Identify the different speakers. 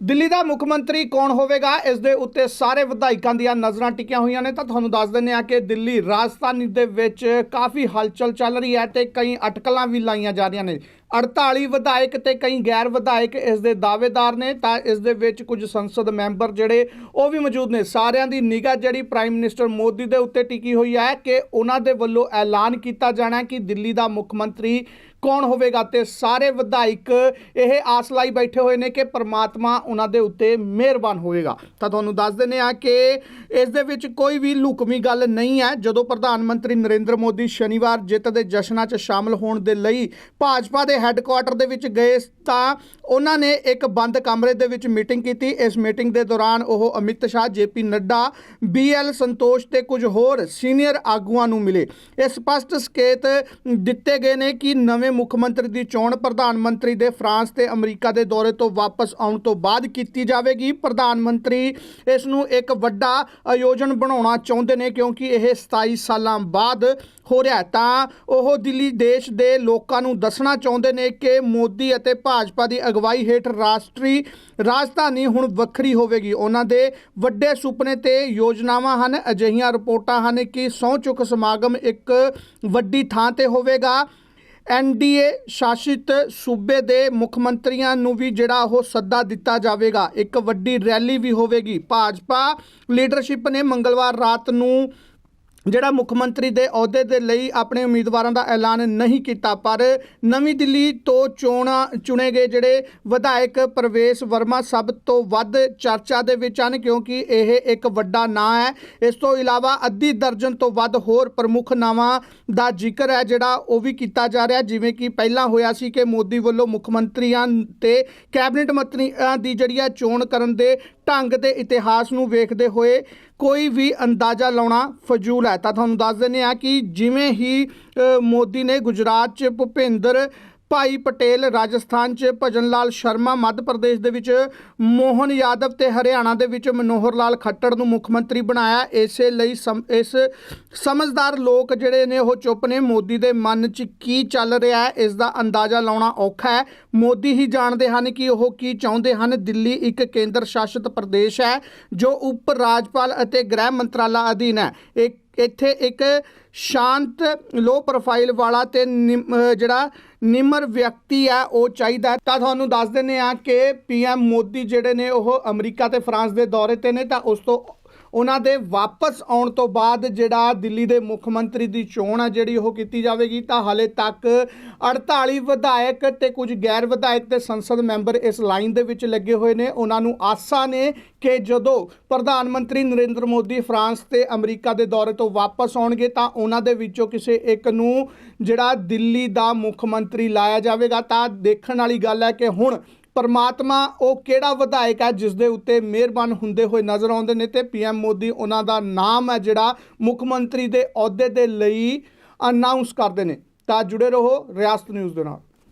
Speaker 1: ਦਿੱਲੀ ਦਾ ਮੁੱਖ ਮੰਤਰੀ ਕੌਣ ਹੋਵੇਗਾ? ਇਸ ਦੇ ਉੱਤੇ ਸਾਰੇ ਵਿਧਾਇਕਾਂ ਦੀਆਂ ਨਜ਼ਰਾਂ ਟਿਕੀਆਂ ਹੋਈਆਂ ਨੇ। ਤਾਂ ਤੁਹਾਨੂੰ ਦੱਸ ਦਿੰਦੇ ਆ ਕਿ ਦਿੱਲੀ ਰਾਜਧਾਨੀ ਦੇ ਵਿੱਚ ਕਾਫੀ ਹਲਚਲ ਚੱਲ ਰਹੀ ਹੈ ਤੇ ਕਈ ਅਟਕਲਾਂ ਵੀ ਲਾਈਆਂ ਜਾ ਰਹੀਆਂ ਨੇ। 48 ਵਿਧਾਇਕ ਤੇ ਕਈ ਗੈਰ ਵਿਧਾਇਕ ਇਸ ਦੇ ਦਾਅਵੇਦਾਰ ਨੇ। ਤਾਂ ਇਸ ਦੇ ਵਿੱਚ ਕੁਝ ਸੰਸਦ ਮੈਂਬਰ ਜਿਹੜੇ, ਉਹ ਵੀ ਮੌਜੂਦ ਨੇ। ਸਾਰਿਆਂ ਦੀ ਨਿਗਾਹ ਜਿਹੜੀ ਪ੍ਰਾਈਮ ਮਿਨਿਸਟਰ ਮੋਦੀ ਦੇ ਉੱਤੇ ਟਿਕੀ ਹੋਈ ਹੈ ਕਿ ਉਹਨਾਂ ਦੇ ਵੱਲੋਂ ਐਲਾਨ ਕੀਤਾ ਜਾਣਾ ਕਿ ਦਿੱਲੀ ਦਾ ਮੁੱਖ ਮੰਤਰੀ ਕੌਣ ਹੋਵੇਗਾ ਤੇ ਸਾਰੇ ਵਿਧਾਇਕ ਇਹ ਆਸ ਲਾਈ ਬੈਠੇ ਹੋਏ ਨੇ ਕਿ ਪ੍ਰਮਾਤਮਾ ਉਹਨਾਂ ਦੇ ਉੱਤੇ ਮਿਹਰਬਾਨ ਹੋਵੇਗਾ। ਤਾਂ ਤੁਹਾਨੂੰ ਦੱਸ ਦਿੰਦੇ ਆ ਕਿ ਇਸ ਦੇ ਵਿੱਚ ਕੋਈ ਵੀ ਲੁਕਵੀਂ ਗੱਲ ਨਹੀਂ ਹੈ। ਜਦੋਂ ਪ੍ਰਧਾਨ ਮੰਤਰੀ ਨਰਿੰਦਰ ਮੋਦੀ ਸ਼ਨੀਵਾਰ ਜਿੱਤ ਦੇ ਜਸ਼ਨਾਂ 'ਚ ਸ਼ਾਮਲ ਹੋਣ ਦੇ ਲਈ ਭਾਜਪਾ ਦੇ ਹੈੱਡਕੁਆਟਰ ਦੇ ਵਿੱਚ ਗਏ ਤਾਂ ਉਹਨਾਂ ਨੇ ਇੱਕ ਬੰਦ ਕਮਰੇ ਦੇ ਵਿੱਚ ਮੀਟਿੰਗ ਕੀਤੀ। ਇਸ ਮੀਟਿੰਗ ਦੇ ਦੌਰਾਨ ਉਹ ਅਮਿਤ ਸ਼ਾਹ, ਜੇਪੀ ਨੱਡਾ ਬੀਐਲ ਸੰਤੋਸ਼ ਤੇ ਕੁਝ ਹੋਰ ਸੀਨੀਅਰ ਆਗੂਆਂ ਨੂੰ ਮਿਲੇ। ਇਹ ਸਪਸ਼ਟ ਸੰਕੇਤ ਦਿੱਤੇ ਗਏ ਨੇ ਕਿ ਨਵੇਂ ਮੁੱਖ ਮੰਤਰੀ ਦੀ ਚੋਣ ਪ੍ਰਧਾਨ ਮੰਤਰੀ ਦੇ ਫਰਾਂਸ ਤੇ ਅਮਰੀਕਾ ਦੇ ਦੌਰੇ ਤੋਂ ਵਾਪਸ ਆਉਣ ਤੋਂ ਬਾਅਦ ਕੀਤੀ ਜਾਵੇਗੀ। ਪ੍ਰਧਾਨ ਮੰਤਰੀ ਇਸ ਨੂੰ ਇੱਕ ਵੱਡਾ ਆਯੋਜਨ ਬਣਾਉਣਾ ਚਾਹੁੰਦੇ ਨੇ ਕਿਉਂਕਿ ਇਹ 27 ਸਾਲਾਂ ਬਾਅਦ ਹੋ ਰਿਹਾ ਤਾਂ ਉਹ ਦਿੱਲੀ ਦੇਸ਼ ਦੇ ਲੋਕਾਂ ਨੂੰ ਦੱਸਣਾ ਚਾਹੁੰਦੇ ਨੇ ਕਿ ਮੋਦੀ ਅਤੇ ਭਾਜਪਾ ਦੀ ਅਗਵਾਈ ਹੇਠ ਰਾਸ਼ਟਰੀ ਰਾਜਧਾਨੀ ਹੁਣ ਵੱਖਰੀ ਹੋਵੇਗੀ। ਉਹਨਾਂ ਦੇ ਵੱਡੇ ਸੁਪਨੇ ਤੇ ਯੋਜਨਾਵਾਂ ਹਨ। ਅਜਿਹੀਆਂ ਰਿਪੋਰਟਾਂ ਹਨ ਕਿ ਸਹੁੰ ਚੁੱਕ ਸਮਾਗਮ ਇੱਕ ਵੱਡੀ ਥਾਂ ਤੇ ਹੋਵੇਗਾ। ਐਨਡੀਏ ਸ਼ਾਸਿਤ ਸੂਬੇ ਦੇ ਮੁੱਖ ਮੰਤਰੀਆਂ ਨੂੰ ਵੀ ਜਿਹੜਾ ਉਹ ਸੱਦਾ ਦਿੱਤਾ ਜਾਵੇਗਾ। ਇੱਕ ਵੱਡੀ ਰੈਲੀ ਵੀ ਹੋਵੇਗੀ। ਭਾਜਪਾ ਲੀਡਰਸ਼ਿਪ ਨੇ ਮੰਗਲਵਾਰ ਰਾਤ ਨੂੰ ਜਿਹੜਾ ਮੁੱਖ ਮੰਤਰੀ ਦੇ ਅਹੁਦੇ ਦੇ ਲਈ ਆਪਣੇ ਉਮੀਦਵਾਰਾਂ ਦਾ ਐਲਾਨ ਨਹੀਂ ਕੀਤਾ, ਪਰ ਨਵੀਂ ਦਿੱਲੀ ਤੋਂ ਚੋਣਾਂ ਚੁਣੇ ਗਏ ਜਿਹੜੇ ਵਿਧਾਇਕ ਪ੍ਰਵੇਸ਼ ਵਰਮਾ ਸਭ ਤੋਂ ਵੱਧ ਚਰਚਾ ਦੇ ਵਿੱਚ ਹਨ, ਕਿਉਂਕਿ ਇਹ ਇੱਕ ਵੱਡਾ ਨਾਂ ਹੈ। ਇਸ ਤੋਂ ਇਲਾਵਾ ਅੱਧੀ ਦਰਜਨ ਤੋਂ ਵੱਧ ਹੋਰ ਪ੍ਰਮੁੱਖ ਨਾਵਾਂ ਦਾ ਜ਼ਿਕਰ ਹੈ, ਜਿਹੜਾ ਉਹ ਵੀ ਕੀਤਾ ਜਾ ਰਿਹਾ ਜਿਵੇਂ ਕਿ ਪਹਿਲਾਂ ਹੋਇਆ ਸੀ ਕਿ ਮੋਦੀ ਵੱਲੋਂ ਮੁੱਖ ਮੰਤਰੀਆਂ ਤੇ ਕੈਬਨਿਟ ਮੰਤਰੀਆਂ ਦੀ ਜਿਹੜੀ ਹੈ ਚੋਣ ਕਰਨ ਦੇ ਢੰਗ ਤੇ ਇਤਿਹਾਸ ਨੂੰ ਵੇਖਦੇ ਹੋਏ ਕੋਈ ਵੀ ਅੰਦਾਜ਼ਾ ਲਾਉਣਾ ਫਜ਼ੂਲ ਹੈ। ਤਾਂ ਤੁਹਾਨੂੰ ਦੱਸ ਦਿੰਦੇ ਆ ਕਿ ਜਿਵੇਂ ਹੀ ਮੋਦੀ ਨੇ ਗੁਜਰਾਤ 'ਚ ਭੁਪਿੰਦਰ ਭਾਈ ਪਟੇਲ ਰਾਜਸਥਾਨ 'ਚ ਭਜਨ ਲਾਲ ਸ਼ਰਮਾ ਮੱਧ ਪ੍ਰਦੇਸ਼ ਦੇ ਵਿੱਚ, ਮੋਹਨ ਯਾਦਵ ਤੇ ਹਰਿਆਣਾ ਦੇ ਵਿੱਚ ਮਨੋਹਰ ਲਾਲ ਖੱਟੜ ਨੂੰ ਮੁੱਖ ਮੰਤਰੀ ਬਣਾਇਆ। ਇਸੇ ਲਈ ਸਮ- ਇਸ ਸਮਝਦਾਰ ਲੋਕ ਜਿਹੜੇ ਨੇ ਉਹ ਚੁੱਪ ਨੇ। ਮੋਦੀ ਦੇ ਮਨ 'ਚ ਕੀ ਚੱਲ ਰਿਹਾ ਹੈ, ਇਸ ਦਾ ਅੰਦਾਜ਼ਾ ਲਾਉਣਾ ਔਖਾ ਹੈ। ਮੋਦੀ ਹੀ ਜਾਣਦੇ ਹਨ ਕਿ ਉਹ ਕੀ ਚਾਹੁੰਦੇ ਹਨ। ਦਿੱਲੀ ਇੱਕ ਕੇਂਦਰ ਸ਼ਾਸਿਤ ਪ੍ਰਦੇਸ਼ ਹੈ, ਜੋ ਉਪ ਰਾਜਪਾਲ ਅਤੇ ਗ੍ਰਹਿ ਮੰਤਰਾਲਾ ਅਧੀਨ ਹੈ। ਇੱਕ ਇੱਥੇ ਇੱਕ ਸ਼ਾਂਤ ਲੋ ਪ੍ਰੋਫਾਈਲ ਵਾਲਾ ਤੇ ਨਿਮ- ਜਿਹੜਾ ਨਿਮਰ ਵਿਅਕਤੀ ਆ ਉਹ ਚਾਹੀਦਾ ਤਾਂ ਤੁਹਾਨੂੰ ਦੱਸ ਦਿੰਨੇ ਆ ਕਿ ਪੀਐਮ ਮੋਦੀ ਜਿਹੜੇ ਨੇ, ਉਹ ਅਮਰੀਕਾ ਤੇ ਫਰਾਂਸ ਦੇ ਦੌਰੇ ਤੇ ਨੇ, ਤਾਂ ਉਸ ਤੋਂ ਉਹਨਾਂ ਦੇ ਵਾਪਸ ਆਉਣ ਤੋਂ ਬਾਅਦ ਜਿਹੜਾ ਦਿੱਲੀ ਦੇ ਮੁੱਖ ਮੰਤਰੀ ਦੀ ਚੋਣ ਆ ਜਿਹੜੀ ਉਹ ਕੀਤੀ ਜਾਵੇਗੀ, ਤਾਂ ਹਾਲੇ ਤੱਕ 48 ਵਿਧਾਇਕ ਤੇ ਕੁਝ ਗੈਰ ਵਿਧਾਇਕ ਤੇ ਸੰਸਦ ਮੈਂਬਰ ਇਸ ਲਾਈਨ ਦੇ ਵਿੱਚ ਲੱਗੇ ਹੋਏ ਨੇ। ਉਹਨਾਂ ਨੂੰ ਆਸਾ ਨੇ ਕਿ ਜਦੋਂ ਪ੍ਰਧਾਨ ਮੰਤਰੀ ਨਰਿੰਦਰ ਮੋਦੀ ਫਰਾਂਸ ਤੇ ਅਮਰੀਕਾ ਦੇ ਦੌਰੇ ਤੋਂ ਵਾਪਸ ਆਉਣਗੇ, ਤਾਂ ਉਹਨਾਂ ਦੇ ਵਿੱਚੋਂ ਕਿਸੇ ਇੱਕ ਨੂੰ ਜਿਹੜਾ ਦਿੱਲੀ ਦਾ ਮੁੱਖ ਮੰਤਰੀ ਲਾਇਆ ਜਾਵੇਗਾ। ਤਾਂ ਦੇਖਣ ਵਾਲੀ ਗੱਲ ਹੈ ਕਿ ਹੁਣ ਪਰਮਾਤਮਾ ਉਹ ਕਿਹੜਾ ਵਿਧਾਇਕ ਹੈ ਜਿਸ ਦੇ ਉੱਤੇ ਮਿਹਰਬਾਨ ਹੁੰਦੇ ਹੋਏ ਨਜ਼ਰ ਆਉਂਦੇ ਨੇ ਤੇ ਪੀਐਮ ਮੋਦੀ ਉਹਨਾਂ ਦਾ ਨਾਮ ਹੈ ਜਿਹੜਾ ਮੁੱਖ ਮੰਤਰੀ ਦੇ ਅਹੁਦੇ ਦੇ ਲਈ ਅਨਾਉਂਸ ਕਰਦੇ ਨੇ। ਤਾਂ ਜੁੜੇ ਰਹੋ ਰਿਆਸਤ ਨਿਊਜ਼ ਦੇ ਨਾਲ।